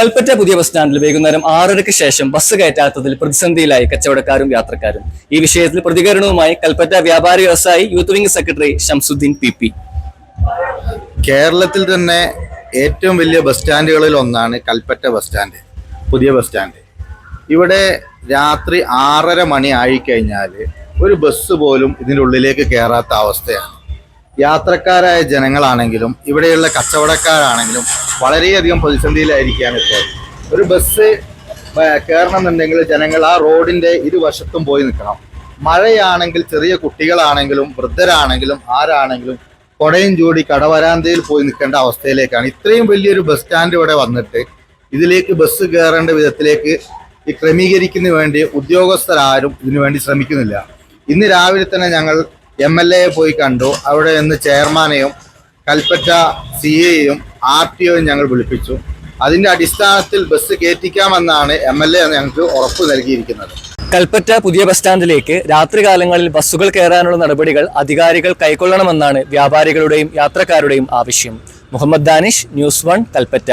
കൽപ്പറ്റ പുതിയ ബസ് സ്റ്റാൻഡിൽ വൈകുന്നേരം ആറരയ്ക്ക് ശേഷം ബസ് കയറ്റാത്തതിൽ പ്രതിസന്ധിയിലായി കച്ചവടക്കാരും യാത്രക്കാരും. ഈ വിഷയത്തിൽ പ്രതികരണവുമായി കൽപ്പറ്റ വ്യാപാരി വ്യവസായി youth wing secretary Shamsuddin P P. കേരളത്തിൽ തന്നെ ഏറ്റവും വലിയ ബസ് സ്റ്റാൻഡുകളിൽ ഒന്നാണ് കൽപ്പറ്റ ബസ് സ്റ്റാൻഡ് പുതിയ ബസ് സ്റ്റാൻഡ്. ഇവിടെ രാത്രി ആറര മണി ആയിക്കഴിഞ്ഞാൽ ഒരു ബസ് പോലും ഇതിന്റെ ഉള്ളിലേക്ക് കയറാത്ത അവസ്ഥയാണ്. യാത്രക്കാരായ ജനങ്ങളാണെങ്കിലും ഇവിടെയുള്ള കച്ചവടക്കാരാണെങ്കിലും വളരെയധികം പ്രതിസന്ധിയിലായിരിക്കുകയാണ് ഇപ്പോൾ. ഒരു ബസ് കയറണമെന്നുണ്ടെങ്കിൽ ജനങ്ങൾ ആ റോഡിന്റെ ഇരുവശത്തും പോയി നിൽക്കണം. മഴയാണെങ്കിൽ ചെറിയ കുട്ടികളാണെങ്കിലും വൃദ്ധരാണെങ്കിലും ആരാണെങ്കിലും കൊടയും ചൂടി കടവരാന്തയിൽ പോയി നിൽക്കേണ്ട അവസ്ഥയിലേക്കാണ്. ഇത്രയും വലിയൊരു ബസ് സ്റ്റാൻഡ് ഇവിടെ വന്നിട്ട് ഇതിലേക്ക് ബസ് കയറേണ്ട വിധത്തിലേക്ക് ഈ ക്രമീകരിക്കുന്ന വേണ്ടി ഉദ്യോഗസ്ഥരാരും ഇതിനു വേണ്ടി ശ്രമിക്കുന്നില്ല. ഇന്ന് രാവിലെ തന്നെ ഞങ്ങൾ എം എൽ എയെ പോയി കണ്ടു. അവിടെ നിന്ന് ചെയർമാനെയും കൽപ്പറ്റ സി എയും ആർ ടി ഒയും ഞങ്ങൾ വിളിപ്പിച്ചു. അതിന്റെ അടിസ്ഥാനത്തിൽ ബസ് കയറ്റിക്കാമെന്നാണ് എം എൽ എ ഞങ്ങൾക്ക് ഉറപ്പ് നൽകിയിരിക്കുന്നത്. കൽപ്പറ്റ പുതിയ ബസ് സ്റ്റാൻഡിലേക്ക് രാത്രികാലങ്ങളിൽ ബസ്സുകൾ കയറാനുള്ള നടപടികൾ അധികാരികൾ കൈക്കൊള്ളണമെന്നാണ് വ്യാപാരികളുടെയും യാത്രക്കാരുടെയും ആവശ്യം. Muhammad Danish news one Kalpetta.